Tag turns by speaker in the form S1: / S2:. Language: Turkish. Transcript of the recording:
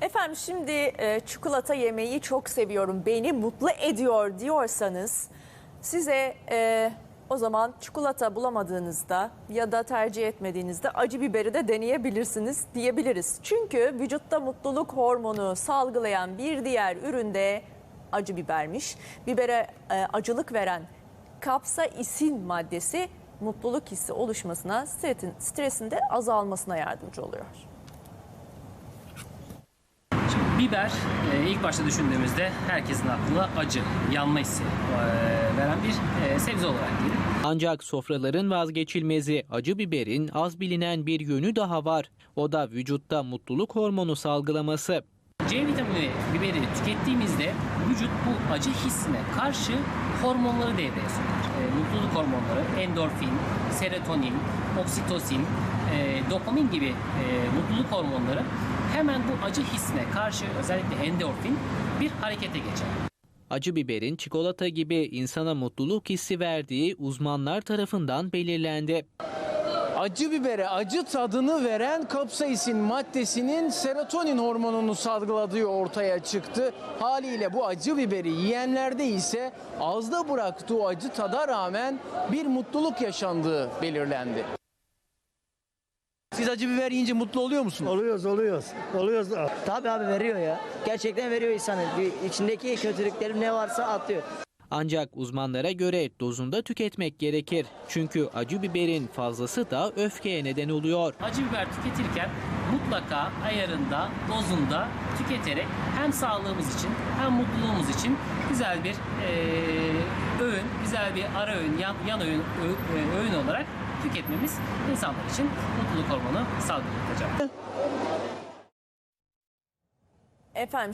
S1: Efendim şimdi e, çikolata yemeyi çok seviyorum, beni mutlu ediyor diyorsanız size e, o zaman çikolata bulamadığınızda ya da tercih etmediğinizde acı biberi de deneyebilirsiniz diyebiliriz. Çünkü vücutta mutluluk hormonu salgılayan bir diğer üründe acı bibermiş. Bibere e, acılık veren kapsaisin maddesi mutluluk hissi oluşmasına, stresin, stresin de azalmasına yardımcı oluyor.
S2: Biber e, ilk başta düşündüğümüzde herkesin aklına acı, yanma hissi e, veren bir e, sebze olarak gelir.
S3: Ancak sofraların vazgeçilmezi acı biberin az bilinen bir yönü daha var. O da vücutta mutluluk hormonu salgılaması.
S2: C vitamini biberi tükettiğimizde vücut bu acı hissine karşı hormonları devreye sokar. E, mutluluk hormonları, endorfin, serotonin, oksitosin, e, dopamin gibi e, mutluluk hormonları hemen bu acı hissine karşı özellikle endorfin bir harekete geçer.
S3: Acı biberin çikolata gibi insana mutluluk hissi verdiği uzmanlar tarafından belirlendi.
S4: Acı bibere acı tadını veren kapsaisin maddesinin serotonin hormonunu salgıladığı ortaya çıktı. Haliyle bu acı biberi yiyenlerde ise ağızda bıraktığı acı tada rağmen bir mutluluk yaşandığı belirlendi. Siz acı biber yiyince mutlu oluyor musunuz?
S5: Oluyoruz, oluyoruz. Oluyoruz.
S6: Tabii abi veriyor ya. Gerçekten veriyor insanı. Bir içindeki kötülüklerim ne varsa atıyor.
S3: Ancak uzmanlara göre dozunda tüketmek gerekir. Çünkü acı biberin fazlası da öfkeye neden oluyor.
S2: Acı biber tüketirken mutlaka ayarında, dozunda tüketerek hem sağlığımız için hem mutluluğumuz için güzel bir eee, öğün, güzel bir ara öğün, yan, yan öğün, ö- e, öğün olarak tüketmemiz insanlar için mutluluk hormonu salgılatacak.
S1: Efendim